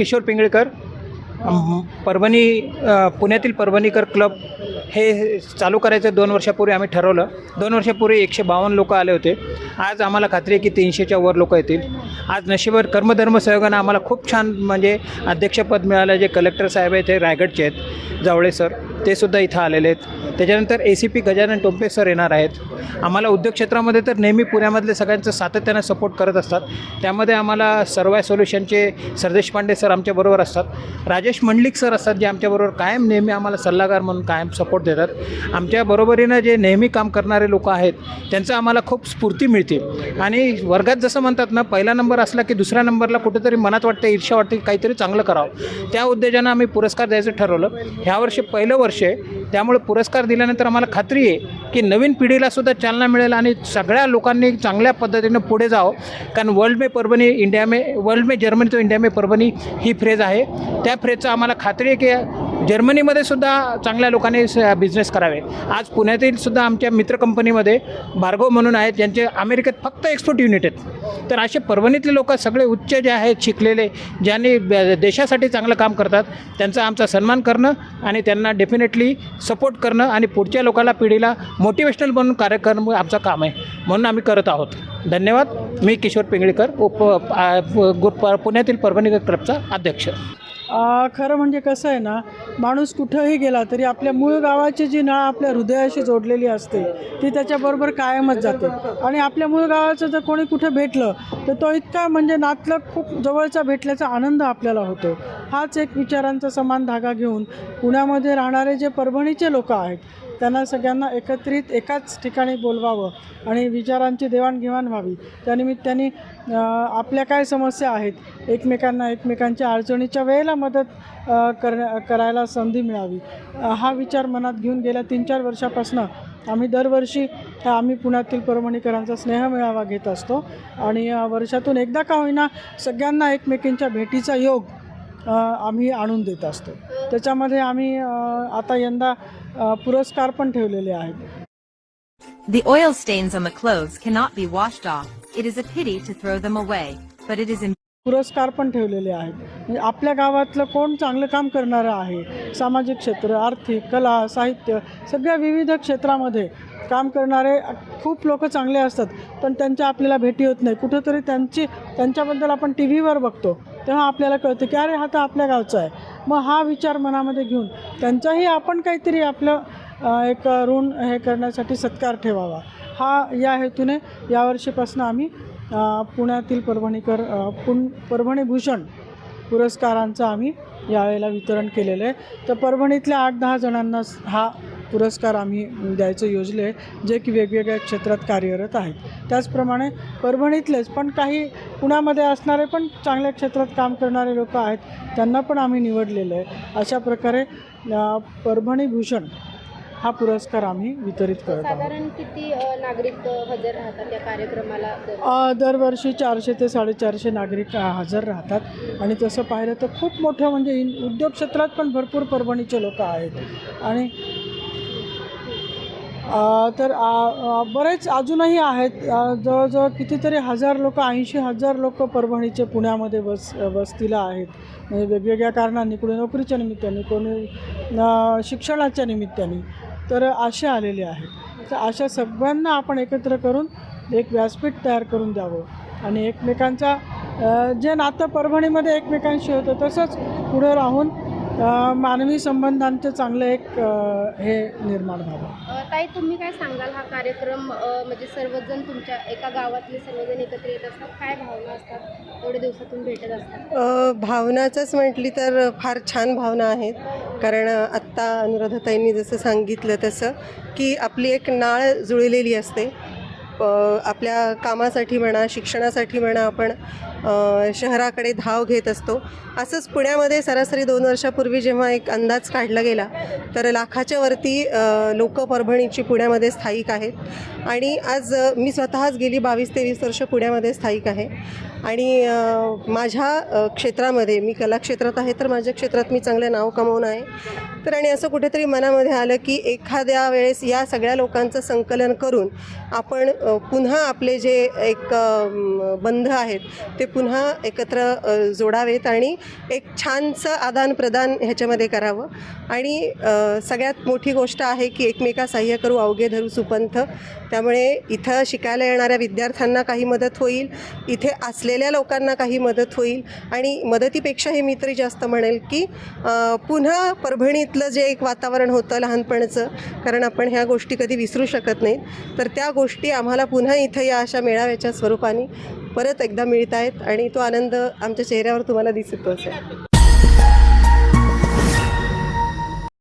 किशोर पिंगळेकर परभणी पुण्यातील परभणीकर क्लब हे चालू करायचं दोन वर्षापूर्वी आम्ही ठरवलं. दोन वर्षापूर्वी एकशे बावन्न लोकं आले होते. आज आम्हाला खात्री आहे की तीनशेच्या वर लोकं येतील. आज नशिबर कर्मधर्म सहयोगानं आम्हाला खूप छान म्हणजे अध्यक्षपद मिळालं. जे कलेक्टर साहेब आहेत ते रायगडचे आहेत जावळे सर. ते सुद्धा इथं आलेले आहेत. त्याच्यानंतर A C P Gajanan Tompe sir येणार आहेत. आम्हाला उद्योग क्षेत्रामध्ये तर नेहमी पुण्यामधले सगळ्यांचं सातत्यानं सपोर्ट करत असतात. त्यामध्ये आम्हाला सर्वाय सोल्युशनचे सरदेश पांडे सर आमच्याबरोबर असतात. राजेश मंडलिक सर असतात जे आमच्याबरोबर कायम नेहमी आम्हाला सल्लागार म्हणून कायम सपोर्ट देतात. आमच्या बरोबरीनं जे नेहमी काम करणारे लोक आहेत त्यांचं आम्हाला खूप स्फूर्ती मिळते. आणि वर्गात जसं म्हणतात ना पहिला नंबर असला की दुसऱ्या नंबरला कुठेतरी मनात वाटतं ईर्ष्या वाटते काहीतरी चांगलं करावं. त्या उद्देशानं आम्ही पुरस्कार द्यायचं ठरवलं. ह्या वर्षी पहिलं वर्ष आहे. त्यामुळे पुरस्कार दिल्यानंतर आम्हाला खात्री आहे की नवीन पिढीला सुद्धा चालना मिळेल आणि सगळ्या लोकांनी चांगल्या पद्धतीनं पुढे जावं. कारण वर्ल्ड मे परभणी इंडिया मे वर्ल्ड मे जर्मनी तो इंडिया मे परभणी ही फ्रेज आहे. त्या फ्रेजचा आम्हाला खात्री आहे की जर्मनीमध्ये सुद्धा चांगल्या लोकांनी बिझनेस करावे. आज पुण्यातील सुद्धा आमच्या मित्र कंपनीमध्ये भार्गव म्हणून आहेत ज्यांचे अमेरिकेत फक्त एक्सपोर्ट युनिट आहेत. तर असे परभणीतले लोक सगळे उच्च जे आहेत शिकलेले ज्यांनी देशासाठी चांगलं काम करतात त्यांचा आमचा सन्मान करणं आणि त्यांना डेफिनेटली सपोर्ट करणं आणि पुढच्या लोकांना पिढीला मोटिवेशनल बनून कार्यक्रम आमचं काम आहे. म्हणून आम्ही करत आहोत. धन्यवाद. मी किशोर पिंगळीकर उप पुण्यातील परभणी क्लबचा अध्यक्ष. खरं म्हणजे कसं आहे ना माणूस कुठंही गेला तरी आपल्या मूळ गावाची जी नळ आपल्या हृदयाशी जोडलेली असते ती त्याच्याबरोबर कायमच जाते. आणि आपल्या मूळ गावाचं जर कोणी कुठे भेटलं तर तो इतका म्हणजे नातलं खूप जवळचा भेटल्याचा आनंद आपल्याला होतो. हाच एक विचारांचा समान धागा घेऊन पुण्यामध्ये राहणारे जे परभणीचे लोक आहेत त्यांना सगळ्यांना एकत्रित एकाच ठिकाणी बोलवावं आणि विचारांची देवाणघेवाण व्हावी. त्यानिमित्ताने आपल्या काय समस्या आहेत एकमेकांना एकमेकांच्या अडचणीच्या वेळेला मदत अ, कर करायला संधी मिळावी. हा विचार मनात घेऊन गेल्या तीन चार वर्षापासून आम्ही दरवर्षी आम्ही पुण्यातील परभणीकरांचा स्नेहमेळावा घेत असतो. आणि वर्षातून एकदा का होईना सगळ्यांना एकमेकींच्या भेटीचा योग आम्ही आणून देत असतो. त्याच्यामध्ये आम्ही आता यंदा पुरस्कार पण ठेवलेले आहेत. The oil stains on the clothes cannot be washed off. It is a pity to throw them away, but it is पुरस्कार पण ठेवलेले आहेत. म्हणजे आपल्या गावातलं कोण चांगलं काम करणारं आहे? सामाजिक क्षेत्र आर्थिक कला साहित्य सगळ्या विविध क्षेत्रामध्ये काम करणारे खूप लोक चांगले असतात. पण त्यांच्या आपल्याला भेटी होत नाही. कुठंतरी त्यांची त्यांच्याबद्दल आपण टी व्हीवर बघतो. तेव्हा आपल्याला कळतं की अरे हा तर आपल्या गावचा आहे. मग हा विचार मनामध्ये घेऊन त्यांचाही आपण काहीतरी आपलं एक ऋण हे करण्यासाठी सत्कार ठेवावा. हा या हेतूने यावर्षीपासून आम्ही पुण्यातील परभणीकर पुण परभणी भूषण पुरस्कारांचं आम्ही यावेळेला वितरण केलेलं आहे. तर परभणीतल्या आठ दहा जणांना हा पुरस्कार आम्ही द्यायचं योजले आहे जे की वेगवेगळ्या क्षेत्रात कार्यरत आहेत. त्याचप्रमाणे परभणीतलेच पण काही पुण्यामध्ये असणारे पण चांगल्या क्षेत्रात काम करणारे लोक आहेत त्यांना पण आम्ही निवडलेलं आहे. अशा प्रकारे परभणी भूषण हा पुरस्कार आम्ही वितरित करत आहोत. साधारण किती नागरिक हजर राहतात या कार्यक्रमाला? दरवर्षी चारशे ते साडेचारशे नागरिक हजर राहतात. आणि तसं पाहिलं तर खूप मोठं म्हणजे इन- उद्योग क्षेत्रात पण भरपूर परभणीचे लोक आहेत. आणि तर बरेच अजूनही आहेत. जवळजवळ कितीतरी हजार लोक ऐंशी हजार लोक परभणीचे पुण्यामध्ये बस वस्तीला आहेत. म्हणजे वेगवेगळ्या कारणांनी कोणी नोकरीच्या निमित्ताने कोणी शिक्षणाच्या निमित्ताने तर असे आलेले आहेत. तर अशा सगळ्यांना आपण एकत्र करून एक व्यासपीठ तयार करून द्यावं आणि एकमेकांचा जे नातं परभणीमध्ये एकमेकांशी होतं तसंच पुढं राहून मानवी संबंधांचं चांगलं एक हे निर्माण व्हावं अ, ताई तुम्ही काय सांगाल हा कार्यक्रम? म्हणजे सर्वजण तुमच्या एका गावातले सर्वजण एकत्र येत असतात. काय भावना असतात? एवढ्या दिवसातून भेटत असतात. भावनाचंच म्हटली तर फार छान भावना आहेत. कारण आत्ता अनुराधाताईंनी जसं सांगितलं तसं की आपली एक नाळ जुळलेली असते. आपल्या कामासाठी म्हणा शिक्षणासाठी म्हणा आपण शहराकडे धाव घेत असतो. असंच पुण्यामध्ये सरासरी दोन वर्षापूर्वी जेव्हा एक अंदाज काढला गेला तर लाखाच्या वरती लोक परभणीची पुण्यामध्ये स्थायिक आहेत. आणि आज मी स्वतःच गेली बावीस तेवीस वर्ष पुण्यामध्ये स्थायिक आहे. आणि माझ्या क्षेत्रामध्ये मी कला क्षेत्रात आहे तर माझ्या क्षेत्रात मी चांगलं नाव कमवून आहे. तर आणि असं कुठेतरी मनामध्ये आलं की एखाद्या वेळेस या सगळ्या लोकांचं संकलन करून आपण पुन्हा आपले जे एक बंध आहेत ते पुन्हा एकत्र जोडावेत आणि एक छानसं आदानप्रदान ह्याच्यामध्ये करावं. आणि सगळ्यात मोठी गोष्ट आहे की एकमेका सहाय्य करू अवघे धरू सुपंथ. त्यामुळे इथं शिकायला येणाऱ्या विद्यार्थ्यांना काही मदत होईल इथे असलेल्या लोकांना काही मदत होईल. आणि मदतीपेक्षाही मी तरी जास्त म्हणेल की पुन्हा परभणीतलं जे एक वातावरण होतं लहानपणाचं कारण आपण ह्या गोष्टी कधी विसरू शकत नाहीत तर त्या गोष्टी आम्हाला पुन्हा इथं या अशा मेळाव्याच्या स्वरूपाने परत एकदा मिळत आहेत आणि तो आनंद आमच्या चेहऱ्यावर तुम्हाला दिसतो असेल.